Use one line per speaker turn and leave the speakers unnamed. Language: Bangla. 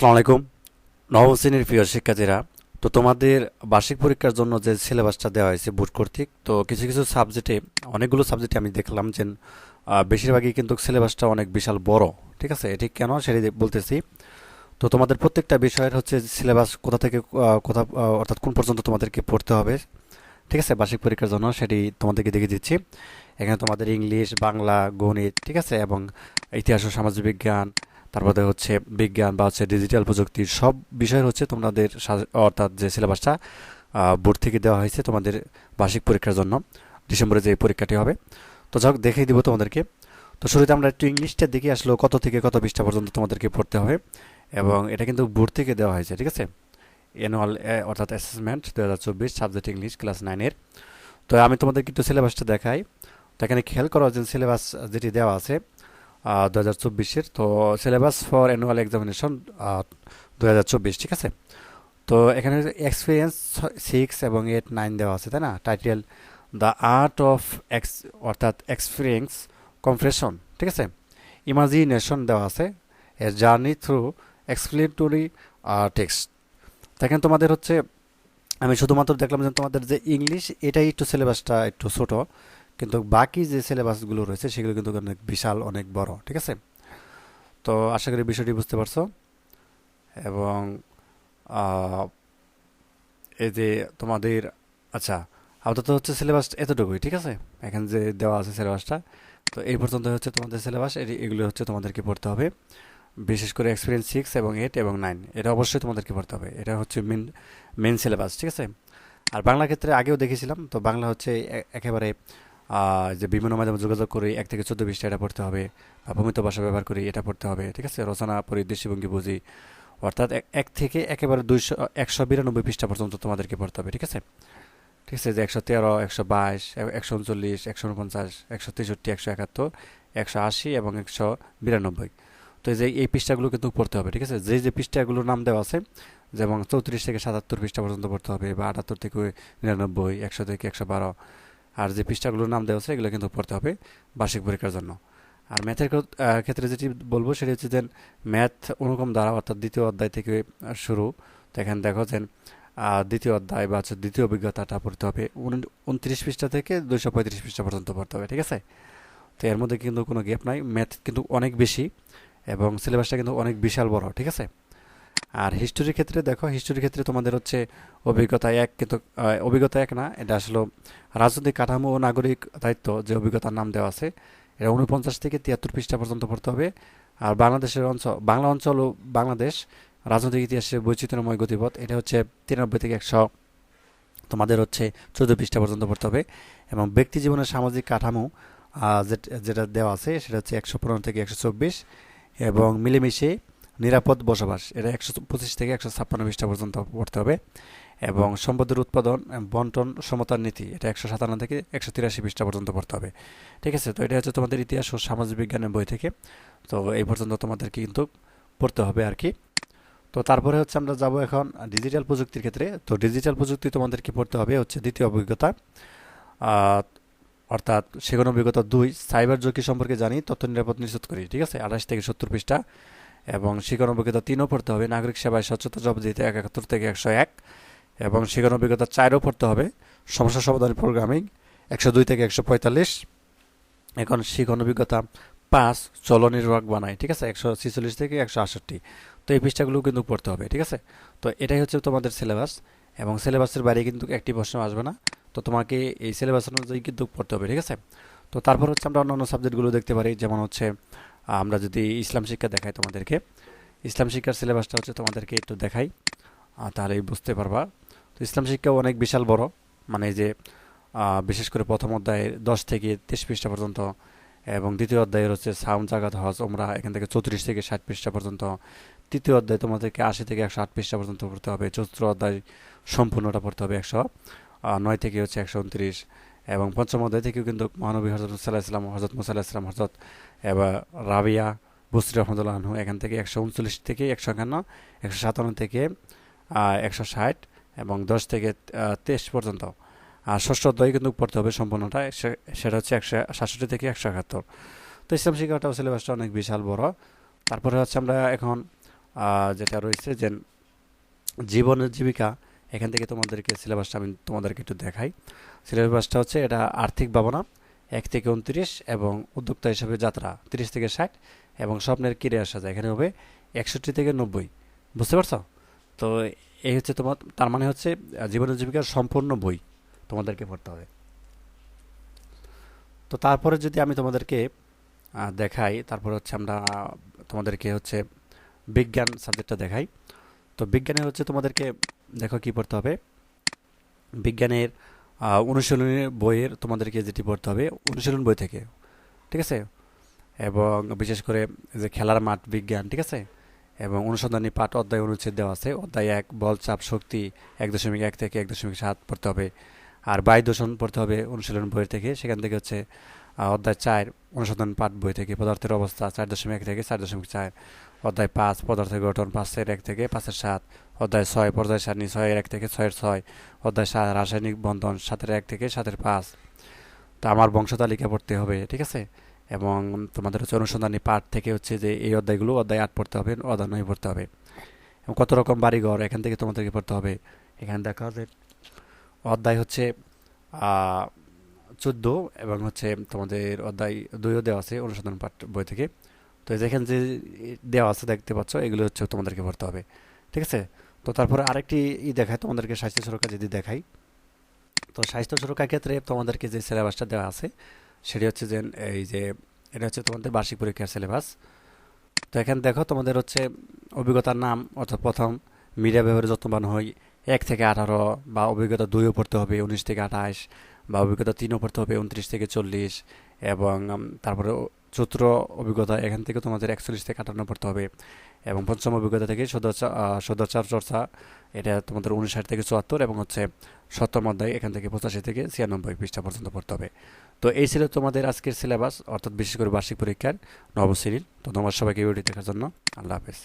আসসালামু আলাইকুম। নবম শ্রেণির প্রিয় শিক্ষার্থীরা, তো তোমাদের বার্ষিক পরীক্ষার জন্য যে সিলেবাসটা দেওয়া হয়েছে বোর্ড কর্তৃক, তো কিছু কিছু সাবজেক্টে, অনেকগুলো সাবজেক্টে আমি দেখলাম যে বেশিরভাগই কিন্তু সিলেবাসটা অনেক বিশাল বড়, ঠিক আছে? এটি কেন? সেটি বলতেছি। তো তোমাদের প্রত্যেকটা বিষয়ের হচ্ছে সিলেবাস কোথা থেকে কোথা অর্থাৎ কোন পর্যন্ত তোমাদেরকে পড়তে হবে, ঠিক আছে? বার্ষিক পরীক্ষার জন্য সেটি তোমাদেরকে দেখিয়ে দিচ্ছি। এখানে তোমাদের ইংলিশ, বাংলা, গণিত, ঠিক আছে? এবং ইতিহাস ও সামাজিক বিজ্ঞান তারপরে হচ্ছে বিজ্ঞান বা হচ্ছে ডিজিটাল প্রযুক্তির সব বিষয়ের হচ্ছে তোমাদের অর্থাৎ যে সিলেবাসটা বোর্ড থেকে দেওয়া হয়েছে তোমাদের বার্ষিক পরীক্ষার জন্য। ডিসেম্বরে যে পরীক্ষাটি হবে। তো যাক, দেখিয়ে দিব তোমাদেরকে। তো শুরুতে আমরা একটু ইংলিশটার দিকে আসলো কত থেকে কত পৃষ্ঠা পর্যন্ত তোমাদেরকে পড়তে হবে। এবং এটা কিন্তু বোর্ড থেকে দেওয়া হয়েছে, ঠিক আছে? অ্যানুয়াল অর্থাৎ অ্যাসেসমেন্ট দু হাজার চব্বিশ সাবজেক্ট ইংলিশ ক্লাস নাইনের তো আমি তোমাদেরকে একটু সিলেবাসটা দেখাই। তো এখানে খেয়াল করো যে সিলেবাস যেটি দেওয়া আছে দু হাজার চব্বিশের। তো সিলেবাস ফর অ্যানুয়াল এক্সামিনেশন দু হাজার চব্বিশ, ঠিক আছে? তো এখানে এক্সপিরিয়েন্স সিক্স এবং এইট নাইন দেওয়া আছে, তাই না? Title the art of X অর্থাৎ এক্সপিরিয়েন্স কমপ্রেশন ঠিক আছে? ইমাজিনেশন দেওয়া আছে a journey through explanatory text এখানে তোমাদের হচ্ছে, আমি শুধুমাত্র দেখলাম যে তোমাদের যে ইংলিশ এটাই একটু সিলেবাসটা একটু ছোট। কিন্তু বাকি যে সিলেবাসগুলো রয়েছে, সেগুলো কিন্তু অনেক বিশাল, অনেক বড়, ঠিক আছে? তো আশা করি বিষয়টি বুঝতে পারছ। এবং এই যে তোমাদের আচ্ছা আপাতত হচ্ছে সিলেবাস এতটুকুই, ঠিক আছে? এখানে যে দেওয়া আছে সিলেবাসটা তো এই পর্যন্ত হচ্ছে তোমাদের সিলেবাস এগুলো হচ্ছে তোমাদেরকে পড়তে হবে। বিশেষ করে এক্সপিরিয়েন্স সিক্স এবং এইট এবং নাইন এটা অবশ্যই তোমাদেরকে পড়তে হবে। এটা হচ্ছে মেন মেন সিলেবাস ঠিক আছে? আর বাংলা ক্ষেত্রে আগেও দেখেছিলাম, তো বাংলা হচ্ছে একেবারে যে বিভিন্ন মাধ্যমে যোগাযোগ করি এক থেকে চোদ্দ পৃষ্ঠা এটা পড়তে হবে, বা ভূমিত ভাষা ব্যবহার করি এটা পড়তে হবে, ঠিক আছে? রচনা পরি দৃষ্টিভঙ্গি বুঝি। অর্থাৎ এক থেকে একেবারে দুইশো, একশো বিরানব্বই পৃষ্ঠা পর্যন্ত তোমাদেরকে পড়তে হবে, ঠিক আছে? ঠিক আছে, যে একশো তেরো, একশো বাইশ একশো উনচল্লিশ, একশো উনপঞ্চাশ, একশো তেষট্টি, একশো একাত্তর, একশো আশি এবং একশো বিরানব্বই। তো এই যে, এই পৃষ্ঠাগুলো কিন্তু পড়তে হবে, ঠিক আছে? যে যে পৃষ্ঠাগুলোর নাম দেওয়া আছে, যেমন চৌত্রিশ থেকে সাতাত্তর পৃষ্ঠা পর্যন্ত পড়তে হবে, বা আটাত্তর থেকে নিরানব্বই, একশো থেকে একশো বারো আর যে পৃষ্ঠাগুলোর নাম দেওয়া আছে, এগুলো কিন্তু পড়তে হবে বার্ষিক পরীক্ষার জন্য। আর ম্যাথের ক্ষেত্রে যেটি বলব, সেটি হচ্ছে যে ম্যাথ অনুকম দ্বারা, অর্থাৎ দ্বিতীয় অধ্যায় থেকে শুরু। তো এখানে দেখো যে দ্বিতীয় অধ্যায় বা হচ্ছে দ্বিতীয় অভিজ্ঞতাটা পড়তে হবে। উনত্রিশ পৃষ্ঠা থেকে দুইশো পঁয়ত্রিশ পৃষ্ঠা পর্যন্ত পড়তে হবে, ঠিক আছে? তো এর মধ্যে কিন্তু কোনো গ্যাপ নাই। ম্যাথ কিন্তু অনেক বেশি এবং সিলেবাসটা কিন্তু অনেক বিশাল বড়, ঠিক আছে? আর হিস্টোরির ক্ষেত্রে দেখো হিস্টোরির ক্ষেত্রে তোমাদের হচ্ছে অভিজ্ঞতা এক, কিন্তু অভিজ্ঞতা এক না, এটা আসলে রাজনৈতিক কাঠামো ও নাগরিক দায়িত্ব যে অভিজ্ঞতার নাম দেওয়া আছে, এটা উনপঞ্চাশ থেকে তিয়াত্তর পৃষ্ঠা পর্যন্ত পড়তে হবে। আর বাংলাদেশের অঞ্চল, বাংলা অঞ্চল ও বাংলাদেশ রাজনৈতিক ইতিহাসে বৈচিত্র্যময় গতিপথ, এটা হচ্ছে তিরানব্বই থেকে একশো, তোমাদের হচ্ছে চোদ্দ পৃষ্ঠা পর্যন্ত পড়তে হবে। এবং ব্যক্তি জীবনের সামাজিক কাঠামো যেটা দেওয়া আছে, সেটা হচ্ছে একশো পনেরো থেকে একশো চব্বিশ এবং মিলেমিশে নিরাপদ বসবাস। এটা একশো পঁচিশ থেকে একশো ছাপ্পান্ন পৃষ্ঠা পর্যন্ত পড়তে হবে। এবং সম্পদের উৎপাদন, বন্টন, সমতার নীতি, এটা একশো সাতান্ন থেকে একশো তিরাশি পৃষ্ঠা পর্যন্ত পড়তে হবে। ঠিক আছে? তো এটা হচ্ছে তোমাদের ইতিহাস ও সামাজিক বিজ্ঞানের বই থেকে। তো এই পর্যন্ত তোমাদেরকে কিন্তু পড়তে হবে আর কি। তো তারপরে হচ্ছে আমরা যাব এখন ডিজিটাল প্রযুক্তির ক্ষেত্রে। তো ডিজিটাল প্রযুক্তি তোমাদেরকে পড়তে হবে হচ্ছে দ্বিতীয় অভিজ্ঞতা। অর্থাৎ সেগুন অভিজ্ঞতা দুই, সাইবার ঝুঁকি সম্পর্কে জানি, তথ্য নিরাপদ নিশ্চিত করি। ঠিক আছে? আঠাশ থেকে সত্তর পৃষ্ঠা। এবং শিক্ষণ অভিজ্ঞতা তিনও পড়তে হবে। নাগরিক সেবায় স্বচ্ছতা জবাবদিহিতে একাত্তর থেকে একশো এক এবং শিক্ষণ অভিজ্ঞতা চারও পড়তে হবে। সমস্যা সমাধান প্রোগ্রামিং একশো দুই থেকে একশো পঁয়তাল্লিশ। এখন শিক্ষণ অভিজ্ঞতা পাঁচ চল নির্বাহক বানায়, ঠিক আছে? একশো ছিচল্লিশ থেকে একশো আটষট্টি। তো এই পৃষ্ঠাগুলো কিন্তু পড়তে হবে, ঠিক আছে? তো এটাই হচ্ছে তোমাদের সিলেবাস এবং সিলেবাসের বাইরে কিন্তু একটি প্রশ্ন আসবে না। তো তোমাকে এই সিলেবাস অনুযায়ী কিন্তু পড়তে হবে, ঠিক আছে? তো তারপর হচ্ছে আমরা অন্যান্য সাবজেক্টগুলো দেখতে পারি, যেমন হচ্ছে আমরা যদি ইসলাম শিক্ষা দেখাই তোমাদেরকে, ইসলাম শিক্ষার সিলেবাসটা হচ্ছে তোমাদেরকে একটু দেখাই তাহলে বুঝতে পারবা। তো ইসলাম শিক্ষা অনেক বিশাল বড় মানে যে বিশেষ করে প্রথম অধ্যায়ে দশ থেকে তেইশ পৃষ্ঠা পর্যন্ত, এবং দ্বিতীয় অধ্যায়ের হচ্ছে সাউন্ড জাগাত হজ ওমরা এখান থেকে চৌত্রিশ থেকে ষাট পৃষ্ঠা পর্যন্ত, তৃতীয় অধ্যায় তোমাদেরকে আশি থেকে একশো আট পৃষ্ঠা পর্যন্ত পড়তে হবে, চতুর্থ অধ্যায় সম্পূর্ণটা পড়তে হবে একশো নয় থেকে হচ্ছে একশো উনত্রিশ এবং পঞ্চম অধ্যায় থেকেও কিন্তু মহানবী হজরত মুসাল্লাহ ইসলাম হজরত মুসাল্লাহ ইসলাম হজরত এবার রাবিয়া বসরি রহমতুল্লাহ আনহু, এখান থেকে একশো উনচল্লিশ থেকে একশো একান্ন, একশো সাতান্ন থেকে একশো ষাট এবং দশ থেকে তেইশ পর্যন্ত। আর ষষ্ঠ অধ্যায় কিন্তু পড়তে হবে সম্পূর্ণটা সেটা হচ্ছে একশো সাতষট্টি থেকে একশো একাত্তর। তো ইসলাম শিক্ষাটাও সিলেবাসটা অনেক বিশাল বড়। তারপরে হচ্ছে আমরা এখন যেটা রয়েছে যে জীবনের জীবিকা এখান থেকে তোমাদেরকে সিলেবাসটা আমি তোমাদেরকে একটু দেখাই। সিলেবাসটা হচ্ছে এটা আর্থিক ভাবনা এক থেকে উনত্রিশ এবং উদ্যোক্তা হিসাবে যাত্রা তিরিশ থেকে ষাট এবং স্বপ্নের কিরে আসা যায় এখানে হবে একষট্টি থেকে নব্বই। বুঝতে পারছ? তো এই হচ্ছে তোমার তার মানে হচ্ছে আহ, জীবনের জীবিকার সম্পূর্ণ বই তোমাদেরকে পড়তে হবে। তো তারপরে যদি আমি তোমাদেরকে দেখাই তারপরে হচ্ছে আমরা তোমাদেরকে হচ্ছে বিজ্ঞান সাবজেক্টটা দেখাই। তো বিজ্ঞানের হচ্ছে তোমাদেরকে দেখো কি পড়তে হবে। বিজ্ঞানের অনুশীলনের বইয়ের তোমাদেরকে যেটি পড়তে হবে, অনুশীলন বই থেকে, ঠিক আছে? এবং বিশেষ করে যে খেলার মাঠ বিজ্ঞান, ঠিক আছে? এবং অনুসন্ধানী পাঠ অধ্যায় অনুচ্ছেদ দেওয়া আছে। অধ্যায় এক, বল, চাপ, শক্তি, এক দশমিক এক থেকে এক দশমিক সাত পড়তে হবে। আর বায়ু দূষণ পড়তে হবে অনুশীলন বইয়ের থেকে। সেখান থেকে হচ্ছে অধ্যায় চার, অনুসন্ধান পাঠ বই থেকে, পদার্থের অবস্থা চার দশমিক এক থেকে চার দশমিক চার। অধ্যায় পাঁচ পদার্থের গঠন পাঁচের এক থেকে পাঁচের সাত, অধ্যায় ছয়, পর্যায় সারণী ছয়ের এক থেকে ছয়ের ছয়, অধ্যায় সাত, রাসায়নিক বন্ধন সাতের এক থেকে সাতের পাঁচ। তো আমার বংশ তালিকা পড়তে হবে, ঠিক আছে? এবং তোমাদের হচ্ছে অনুসন্ধানী পাঠ থেকে হচ্ছে যে এই অধ্যায়গুলো অধ্যায় আট পড়তে হবে, অধ্যায় নয় পড়তে হবে। এবং কত রকম বাড়িঘর এখান থেকে তোমাদেরকে পড়তে হবে। এখানে দেখা যে অধ্যায় হচ্ছে চোদ্দ এবং হচ্ছে তোমাদের অধ্যায় দুইও দেওয়া আছে অনুসন্ধান পাঠ বই থেকে। তো যেখানে যে দেওয়া আছে দেখতে পাচ্ছ, এগুলো হচ্ছে তোমাদেরকে ভরতে হবে। ঠিক আছে? তো তারপরে আরেকটি ই দেখায় তোমাদেরকে স্বাস্থ্য সুরক্ষা যদি দেখাই। তো স্বাস্থ্য সুরক্ষার ক্ষেত্রে তোমাদেরকে যে সিলেবাসটা দেওয়া আছে, সেটি হচ্ছে যে, এই যে, এটা হচ্ছে তোমাদের বার্ষিক পরীক্ষার সিলেবাস তো এখানে দেখো তোমাদের হচ্ছে অভিজ্ঞতার নাম, অর্থাৎ প্রথম মিডিয়া ব্যবহারে যত্নবান হই, এক থেকে আঠারো, বা অভিজ্ঞতা দুইও পড়তে হবে, উনিশ থেকে আঠাশ, বা অভিজ্ঞতা তিনও পড়তে হবে, উনত্রিশ থেকে চল্লিশ, এবং তারপরে চতুর্থ অভিজ্ঞতা, এখান থেকে তোমাদের একচল্লিশ থেকে আটান্ন পড়তে হবে। এবং পঞ্চম অভিজ্ঞতা থেকে সদাচার চর্চা, এটা তোমাদের উনষাট থেকে চুয়াত্তর এবং হচ্ছে সপ্তম অধ্যায়, এখান থেকে পঁচাশি থেকে ছিয়ানব্বই পৃষ্ঠা পর্যন্ত পড়তে হবে। তো এই ছিল তোমাদের আজকের সিলেবাস অর্থাৎ বিশেষ করে বার্ষিক পরীক্ষার নবশ্রেণীর তো তোমার সবাইকে ভিডিও দেখার জন্য। আল্লাহ হাফেজ।